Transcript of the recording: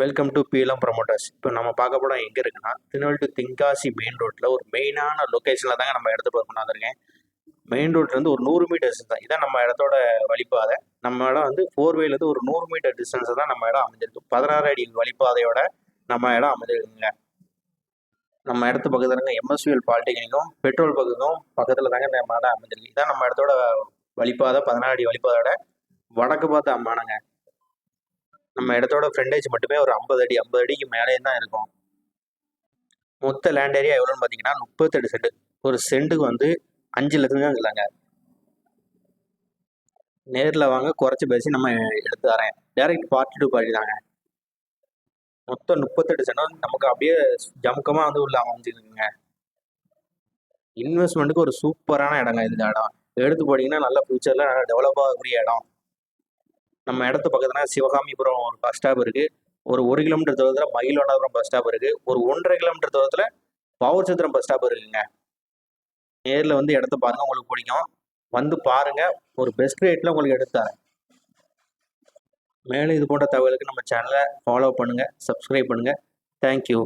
Welcome to BLM promoters இப்போ நம்ம பார்க்க போட எங்கே இருக்குன்னா திருநெல்வேலி டு தென்காசி மெயின் ரோட்டில் ஒரு மெயினான லொக்கேஷனில் தாங்க நம்ம இடத்த பார்க்க வந்திருக்கேன் மெயின் ரோட்லேருந்து ஒரு நூறு மீட்டர்ஸ் தான். இதான் நம்ம இடத்தோட வழிப்பாதை. நம்ம இடம் வந்து ஃபோர் வேலேருந்து ஒரு நூறு மீட்டர் டிஸ்டன்ஸை தான் நம்ம இடம் அமைஞ்சிருக்கு. பதினாறு அடி வழிபாதையோட நம்ம இடம் அமைஞ்சிருக்குங்க. நம்ம இடத்து பக்கத்தில் தாங்க எம்எஸ்விஎல் பாலிடெக்னிக்கும் பெட்ரோல் பக்கத்துக்கும் பக்கத்தில் தாங்க நம்ம இடம் அமைஞ்சிருக்கு. இதான் நம்ம இடத்தோட வழிபாதை பதினாறு அடி வழிபாதையோட வடக்கு பார்த்த அம்மானங்க நம்ம இடத்தோட ஃப்ரண்டேஜ் மட்டுமே ஒரு ஐம்பது அடி ஐம்பது அடிக்கு மேலே தான் இருக்கும். மொத்த லேண்ட் ஏரியா எவ்வளோன்னு பார்த்தீங்கன்னா முப்பத்தெட்டு சென்ட். ஒரு சென்ட்டுக்கு வந்து அஞ்சு லட்சம் தான் இல்லைங்க நேரில் வாங்க குறைச்சி பேசி நம்ம எடுத்து தரேன். டேரெக்ட் பார்ட்டி டு பார்ட்டி தாங்க. மொத்தம் முப்பத்தெட்டு சென்ட் வந்து நமக்கு அப்படியே ஜமுக்கமாக வந்து உள்ள அமைஞ்சிருக்குங்க. இன்வெஸ்ட்மெண்ட்டுக்கு ஒரு சூப்பரான இடங்க இந்த இடம். எடுத்து போனீங்கன்னா நல்ல ஃபியூச்சரில் நல்லா டெவலப் ஆகக்கூடிய இடம். நம்ம இடத்து பக்கத்துல சிவகாமிபுரம் ஒரு பஸ் ஸ்டாப் இருக்கு. ஒரு ஒரு கிலோமீட்டர் தூரத்தில் மயிலாடாபுரம் பஸ் ஸ்டாப் இருக்கு. ஒரு ஒன்றரை கிலோமீட்டர் தூரத்தில் பவர் சத்திரம் பஸ் ஸ்டாப் இருக்குங்க. நேரில் வந்து இடத்த பாருங்க உங்களுக்கு பிடிக்கும். வந்து பாருங்க ஒரு பெஸ்ட் ரேட்டில் உங்களுக்கு எடுத்து தரேன். மேலும் இது போன்ற தகவலுக்கு நம்ம சேனலை ஃபாலோ பண்ணுங்க சப்ஸ்கிரைப் பண்ணுங்க. தேங்க்யூ